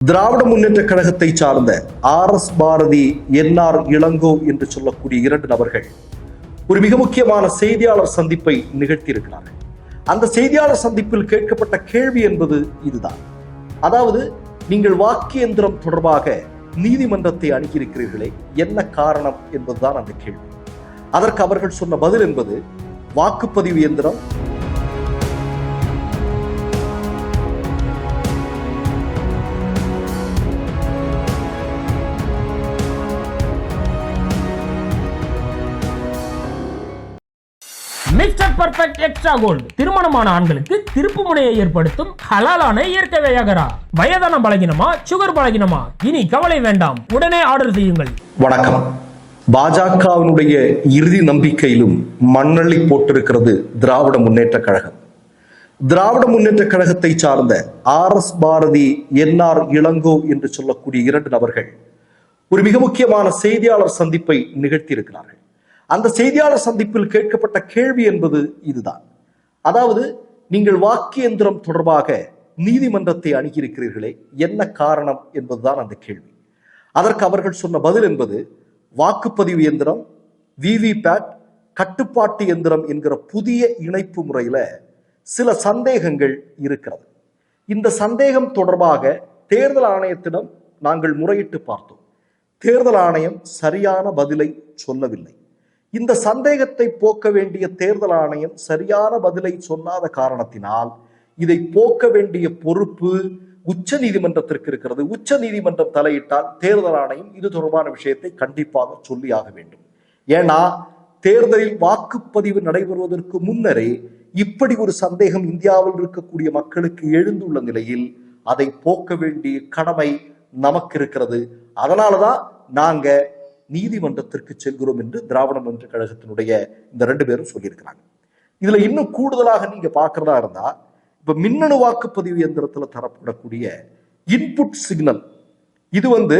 திராவிட முன்னேற்ற கழகத்தை சார்ந்த R S Bharathi N R Elango என்று சொல்லக்கூடிய இரண்டு நபர்கள் ஒரு மிக முக்கியமான செய்தியாளர் சந்திப்பை நிகழ்த்தியிருக்கிறார்கள். அந்த செய்தியாளர் சந்திப்பில் கேட்கப்பட்ட கேள்வி என்பது இதுதான். அதாவது நீங்கள் வாக்கு எந்திரம் தொடர்பாக நீதிமன்றத்தை அணுகியிருக்கிறீர்களே என்ன காரணம் என்பதுதான் அந்த கேள்வி. அதற்கு அவர்கள் சொன்ன பதில் என்பது வாக்குப்பதிவு இயந்திரம் பர்ஃபெக்ட் எக்ஸ்ட்ரா கோல்டு திருமணமான ஆண்களுக்கு திருப்பு முனையை ஏற்படுத்தும் ஹலாலான இயற்கை வியாகரா. வயதான பலகினமா சுகர் பலகினமா? இனி கவலை வேண்டாம். உடனே ஆர்டர் செய்யுங்கள். வணக்கம். பாஜகவினுடைய இறுதி நம்பிக்கையிலும் மண்ணள்ளி போட்டிருக்கிறது திராவிட முன்னேற்ற கழகம். திராவிட முன்னேற்ற கழகத்தை சார்ந்த R S Bharathi N R Elango என்று சொல்லக்கூடிய இரண்டு நபர்கள் ஒரு மிக முக்கியமான செய்தியாளர் சந்திப்பை நிகழ்த்தியிருக்கிறார்கள். அந்த செய்தியாளர் சந்திப்பில் கேட்கப்பட்ட கேள்வி என்பது இதுதான். அதாவது நீங்கள் வாக்கியந்திரம் தொடர்பாக நீதிமன்றத்தை அணுகியிருக்கிறீர்களே என்ன காரணம் என்பதுதான் அந்த கேள்வி. அதற்கு அவர்கள் சொன்ன பதில் என்பது வாக்குப்பதிவு எந்திரம் விவிபேட் கட்டுப்பாட்டு எந்திரம் என்கிற புதிய இணைப்பு முறையில சில சந்தேகங்கள் இருக்கிறது. இந்த சந்தேகம் தொடர்பாக தேர்தல் ஆணையத்திடம் நாங்கள் முறையிட்டு பார்த்தோம். தேர்தல் ஆணையம் சரியான பதிலை சொல்லவில்லை. இந்த சந்தேகத்தை போக்க வேண்டிய தேர்தல் ஆணையம் சரியான பதிலை சொல்லாத காரணத்தினால் இதை போக்க வேண்டிய பொறுப்பு உச்ச நீதிமன்றத்திற்கு இருக்கிறது. உச்ச நீதிமன்றம் தலையிட்டால் தேர்தல் ஆணையம் இது தொடர்பான விஷயத்தை கண்டிப்பாக சொல்லியாக வேண்டும். ஏன்னா தேர்தலில் வாக்குப்பதிவு நடைபெறுவதற்கு முன்னரே இப்படி ஒரு சந்தேகம் இந்தியாவில் இருக்கக்கூடிய மக்களுக்கு எழுந்துள்ள நிலையில் அதை போக்க வேண்டிய கடமை நமக்கு இருக்கிறது. அதனாலதான் நாங்க நீதிமன்றத்திற்கு செல்கிறோம் என்று திராவிட முன்னேற்ற கழகத்தினுடைய இந்த ரெண்டு பேரும் சொல்லியிருக்கிறாங்க. இதுல இன்னும் கூடுதலாக நீங்க பாக்குறதா இருந்தா இப்ப மின்னணு வாக்குப்பதிவு எந்திரத்துல தரப்படக்கூடிய இன்புட் சிக்னல் இது வந்து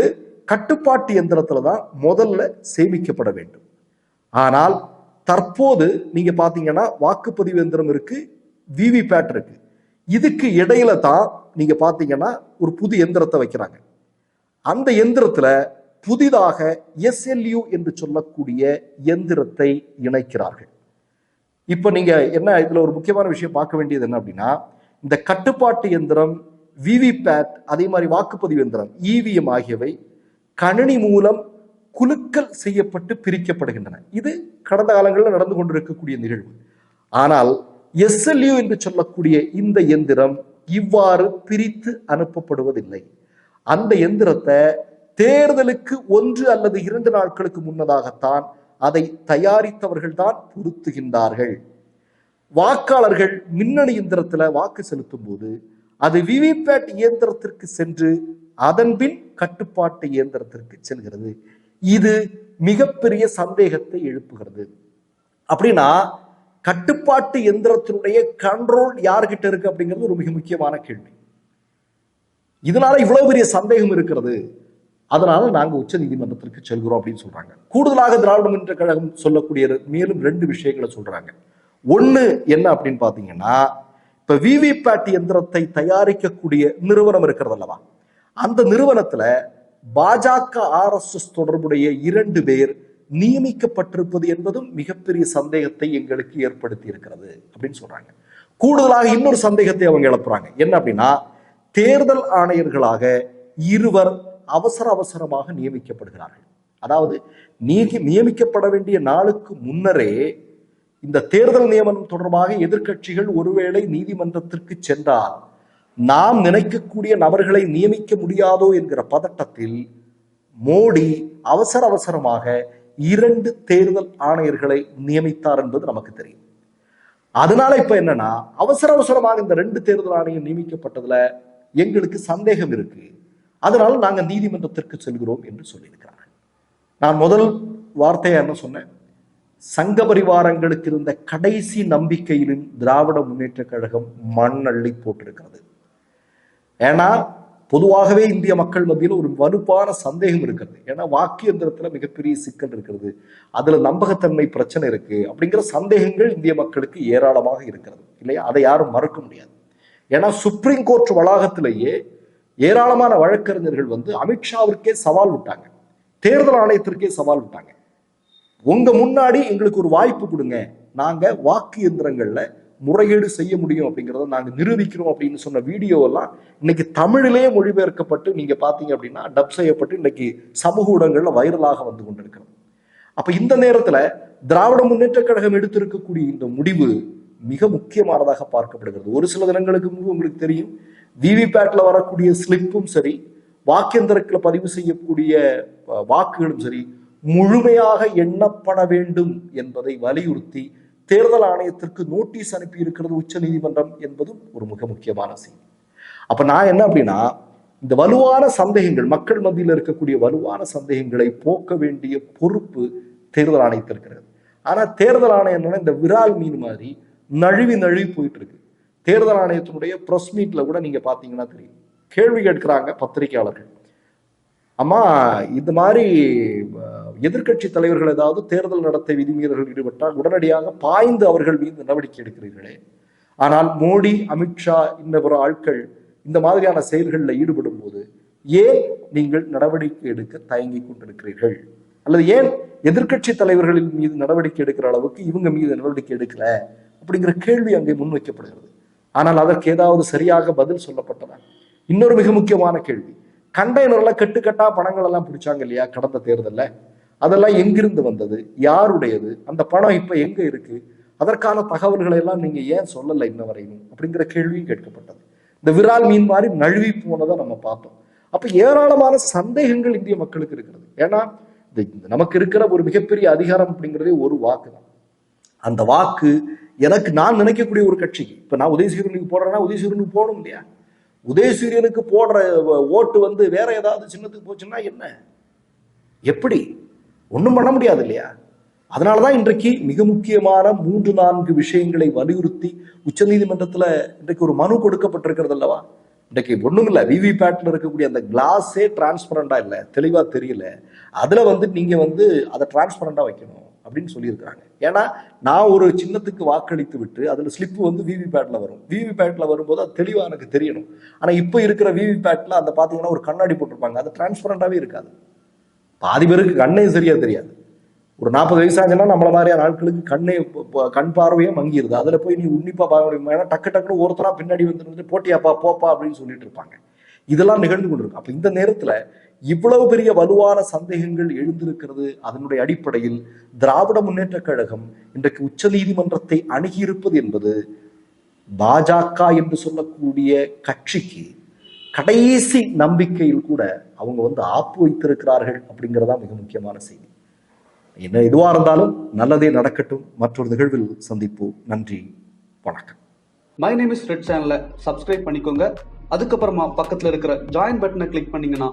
கட்டுப்பாட்டு எந்திரத்துல தான் முதல்ல சேமிக்கப்பட வேண்டும். ஆனால் தற்போது நீங்க பாத்தீங்கன்னா வாக்குப்பதிவு எந்திரம் இருக்கு விவிபேட் இருக்கு. இதுக்கு இடையில தான் நீங்க பாத்தீங்கன்னா ஒரு புது எந்திரத்தை வைக்கிறாங்க. அந்த எந்திரத்துல புதிதாக எஸ்எல்யூ என்று சொல்லக்கூடிய எந்திரத்தை இணைக்கிறார்கள். இப்போ நீங்க என்ன இதுல ஒரு முக்கியமான விஷயம் பார்க்க வேண்டியது என்ன அப்படின்னா இந்த கட்டுப்பாட்டு எந்திரம் விவிபேட் அதே மாதிரி வாக்குப்பதிவு எந்திரம் இவிஎம் ஆகியவை கணினி மூலம் குலுக்கல் செய்யப்பட்டு பிரிக்கப்படுகின்றன. இது கடந்த காலங்களில் நடந்து கொண்டிருக்கக்கூடிய நிகழ்வு. ஆனால் எஸ்எல்யூ என்று சொல்லக்கூடிய இந்த எந்திரம் இவ்வாறு பிரித்து அனுப்பப்படுவதில்லை. அந்த எந்திரத்தை தேர்தலுக்கு ஒன்று அல்லது இரண்டு நாட்களுக்கு முன்னதாகத்தான் அதை தயாரித்தவர்கள் தான் பொருத்துகின்றார்கள் வாக்காளர்கள் மின்னணு இயந்திரத்துல வாக்கு செலுத்தும் போது அது விவிபேட் இயந்திரத்திற்கு சென்று அதன்பின் கட்டுப்பாட்டு இயந்திரத்திற்கு செல்கிறது. இது மிகப்பெரிய சந்தேகத்தை எழுப்புகிறது. அப்படின்னா கட்டுப்பாட்டு எந்திரத்தினுடைய கண்ட்ரோல் யார்கிட்ட இருக்கு அப்படிங்கிறது ஒரு மிக முக்கியமான கேள்வி. இதனால இவ்வளவு பெரிய சந்தேகம் இருக்கிறது. அதனால நாங்கள் உச்ச நீதிமன்றத்திற்கு செல்கிறோம் அப்படின்னு சொல்றாங்க. கூடுதலாக திராவிட முன்னேற்ற கழகம் சொல்லக்கூடிய மேலும் ரெண்டு விஷயங்களை சொல்றாங்க. ஒன்று என்ன அப்படின்னு பாத்தீங்கன்னா இப்ப விவிபேட் எந்திரத்தை தயாரிக்கக்கூடிய நிறுவனம் இருக்கிறது அல்லவா? அந்த நிறுவனத்துல பாஜக ஆர்எஸ்எஸ் தொடர்புடைய இரண்டு பேர் நியமிக்கப்பட்டிருப்பது என்பதும் மிகப்பெரிய சந்தேகத்தை எங்களுக்கு ஏற்படுத்தி இருக்கிறது அப்படின்னு சொல்றாங்க. கூடுதலாக இன்னொரு சந்தேகத்தை அவங்க எழுப்புறாங்க. என்ன அப்படின்னா தேர்தல் ஆணையர்களாக இருவர் அவசர அவசரமாக நியமிக்கப்படுகிறார்கள். அதாவது நீதி நியமிக்கப்பட வேண்டிய நாளுக்கு முன்னரே இந்த தேர்தல் நியமனம் தொடர்பாக எதிர்க்கட்சிகள் ஒருவேளை நீதிமன்றத்திற்கு சென்றால் நாம் நினைக்கக்கூடிய நபர்களை நியமிக்க முடியாதோ என்கிற பதட்டத்தில் மோடி அவசர அவசரமாக இரண்டு தேர்தல் ஆணையர்களை நியமித்தார் என்பது நமக்கு தெரியும். அதனால இப்ப என்னன்னா அவசர அவசரமாக இந்த ரெண்டு தேர்தல் ஆணையம் நியமிக்கப்பட்டதுல எங்களுக்கு சந்தேகம் இருக்கு. அதனால் நாங்கள் நீதிமன்றத்திற்கு செல்கிறோம் என்று சொல்லியிருக்கிறார்கள். நான் முதல் வார்த்தையா என்ன சொன்னேன்? சங்க பரிவாரங்களுக்கு இருந்த கடைசி நம்பிக்கையிலும் திராவிட முன்னேற்ற கழகம் மண்ணள்ளி போட்டிருக்கிறது. ஏன்னா பொதுவாகவே இந்திய மக்கள் மத்தியில் ஒரு வலுப்பான சந்தேகம் இருக்கிறது. ஏன்னா வாக்கு எந்திரத்துல மிகப்பெரிய சிக்கல் இருக்கிறது. அதுல நம்பகத்தன்மை பிரச்சனை இருக்கு அப்படிங்கிற சந்தேகங்கள் இந்திய மக்களுக்கு ஏராளமாக இருக்கிறது. இல்லையா? அதை யாரும் மறுக்க முடியாது. ஏன்னா சுப்ரீம் கோர்ட் வளாகத்திலேயே ஏராளமான வழக்கறிஞர்கள் வந்து அமித்ஷாவிற்கே சவால் விட்டாங்க. தேர்தல் ஆணையத்திற்கே சவால் விட்டாங்க. உங்க முன்னாடி எங்களுக்கு ஒரு வாய்ப்பு கொடுங்க. நாங்க வாக்கு எந்திரங்கள்ல முறையீடு செய்ய முடியும் அப்படிங்கறத நாங்க நிரூபிக்கிறோம் அப்படின்னு சொன்ன வீடியோ எல்லாம் இன்னைக்கு தமிழிலேயே மொழிபெயர்க்கப்பட்டு நீங்க பாத்தீங்க அப்படின்னா டப் செய்யப்பட்டு இன்னைக்கு சமூக ஊடகங்கள்ல வைரலாக வந்து கொண்டிருக்கிறது. அப்ப இந்த நேரத்துல திராவிட முன்னேற்ற கழகம் எடுத்திருக்கக்கூடிய இந்த முடிவு மிக முக்கியமானதாக பார்க்கப்படுகிறது. ஒரு சில தினங்களுக்கு முன்பு உங்களுக்கு தெரியும். விவிபேட்ல வரக்கூடிய ஸ்லிப்பும் சரி வாக்கெந்திரத்தில் பதிவு செய்யக்கூடிய வாக்குகளும் சரி முழுமையாக எண்ணப்பட வேண்டும் என்பதை வலியுறுத்தி தேர்தல் ஆணையத்திற்கு நோட்டீஸ் அனுப்பி இருக்கிறது உச்ச நீதிமன்றம் என்பதும் ஒரு மிக முக்கியமான செய்தி. அப்ப நான் என்ன அப்படின்னா இந்த வலுவான சந்தேகங்கள் மக்கள் மத்தியில் இருக்கக்கூடிய வலுவான சந்தேகங்களை போக்க வேண்டிய பொறுப்பு தேர்தல் ஆணையத்திற்கு இருக்கிறது. ஆனா தேர்தல் ஆணையம் இந்த விரால் மீன் மாதிரி நழுவி நழுவி போயிட்டு இருக்கு. தேர்தல் ஆணையத்தினுடைய ப்ரெஸ் மீட்டில் கூட நீங்கள் பார்த்தீங்கன்னா தெரியும். கேள்வி கேட்கிறாங்க பத்திரிகையாளர்கள். அம்மா இந்த மாதிரி எதிர்கட்சி தலைவர்கள் ஏதாவது தேர்தல் நடத்தை விதிமீறல்கள் ஈடுபட்டால் உடனடியாக பாய்ந்து அவர்கள் மீது நடவடிக்கை எடுக்கிறீர்களே. ஆனால் மோடி அமித்ஷா இன்ன பிற ஆட்கள் இந்த மாதிரியான செயல்களில் ஈடுபடும் போது ஏன் நீங்கள் நடவடிக்கை எடுக்க தயங்கி கொண்டிருக்கிறீர்கள்? அல்லது ஏன் எதிர்க்கட்சி தலைவர்களின் மீது நடவடிக்கை எடுக்கிற அளவுக்கு இவங்க மீது நடவடிக்கை எடுக்கல? அப்படிங்கிற கேள்வி அங்கே முன்வைக்கப்படுகிறது. ஆனால் அதற்கு ஏதாவது சரியாக பதில் சொல்லப்பட்டதா? இன்னொரு மிக முக்கியமான கேள்வி. கண்டெய்னர்ல கட்டுக்கட்டா பணங்கள் எல்லாம் பிடிச்சாங்க இல்லையா கடந்த தேர்தல்ல? அதெல்லாம் எங்கிருந்து வந்தது? யாருடையது? அந்த பணம் இப்ப எங்க இருக்கு? அதற்கான தகவல்களை எல்லாம் நீங்க ஏன் சொல்லல இன்ன வரையும் அப்படிங்கிற கேள்வியும் கேட்கப்பட்டது. இந்த விரால் மீன் மாதிரி நழுவி போனதை நம்ம பார்த்தோம். அப்ப ஏராளமான சந்தேகங்கள் இந்திய மக்களுக்கு இருக்கிறது. ஏன்னா இந்த நமக்கு இருக்கிற ஒரு மிகப்பெரிய அதிகாரம் அப்படிங்கிறதே ஒரு வாக்கு தான் அந்த வாக்கு எனக்கு நான் நினைக்கக்கூடிய ஒரு கட்சிக்கு இப்போ நான் உதயசூரியனுக்கு போடுறேன்னா உதயசூரியனுக்கு போகணும் இல்லையா? உதயசூரியனுக்கு போடுற ஓட்டு வந்து வேற ஏதாவது சின்னத்துக்கு போச்சுன்னா என்ன? எப்படி? ஒன்றும் பண்ண முடியாது இல்லையா? அதனாலதான் இன்றைக்கு மிக முக்கியமான மூன்று நான்கு விஷயங்களை வலியுறுத்தி உச்சநீதிமன்றத்தில் இன்றைக்கு ஒரு மனு கொடுக்கப்பட்டிருக்கிறது அல்லவா? இன்றைக்கு ஒன்றும் இல்லை. விவிபேட்டில் இருக்கக்கூடிய அந்த கிளாஸே டிரான்ஸ்பரண்டாக இல்லை. தெளிவாக தெரியல. அதில் வந்து நீங்கள் வந்து அதை டிரான்ஸ்பரண்டாக வைக்கணும். அப்படின்னு சொல்லியிருக்கிறாங்க. ஏன்னா நான் ஒரு சின்னத்துக்கு வாக்களித்து விட்டு அதில் ஸ்லிப் வந்து விவிபேட்டில் வரும். விவிபேட்டில் வரும்போது அது தெளிவாக எனக்கு தெரியணும். ஆனால் இப்போ இருக்கிற விவிபேட்டில் அந்த பார்த்தீங்கன்னா ஒரு கண்ணாடி போட்டிருப்பாங்க. அது டிரான்ஸ்பரண்டாகவே இருக்காது. பாதி பேருக்கு கண்ணே சரியாக தெரியாது. ஒரு நாற்பது வயசாச்சுன்னா நம்மள மாதிரியான ஆட்களுக்கு கண்ணே கண் பார்வையே மங்கிருது. அதில் போய் நீ உன்னிப்பாக பார்க்க முடியுமா ஏன்னா டக்கு டக்குனு ஒருத்தரா பின்னாடி வந்து போட்டியாப்பா போப்பா அப்படின்னு சொல்லிட்டு இருப்பாங்க. இதெல்லாம் நிகழ்ந்து கொண்டிருக்கும். அப்போ இந்த நேரத்தில் இவ்வளவு பெரிய வலுவான சந்தேகங்கள் எழுந்திருக்கிறது அதனுடைய அடிப்படையில் திராவிட முன்னேற்ற கழகம் இன்றைக்கு உச்ச நீதிமன்றத்தை அணுகியிருப்பது என்பது பாஜக என்று சொல்லக்கூடிய கட்சிக்கு கடைசி நம்பிக்கையில் கூட அவங்க வந்து ஆப்பு வைத்திருக்கிறார்கள் அப்படிங்கிறதா மிக முக்கியமான செய்தி. என்ன எதுவா இருந்தாலும் நல்லதே நடக்கட்டும். மற்றொரு நிகழ்வில் சந்திப்போம். நன்றி. வணக்கம். மை நேம் இஸ் ரெட் சேனலை சப்ஸ்கிரைப் பண்ணிக்கோங்க. அதுக்கப்புறமா பக்கத்தில் இருக்கிற ஜாயின் பட்டனை கிளிக் பண்ணீங்கன்னா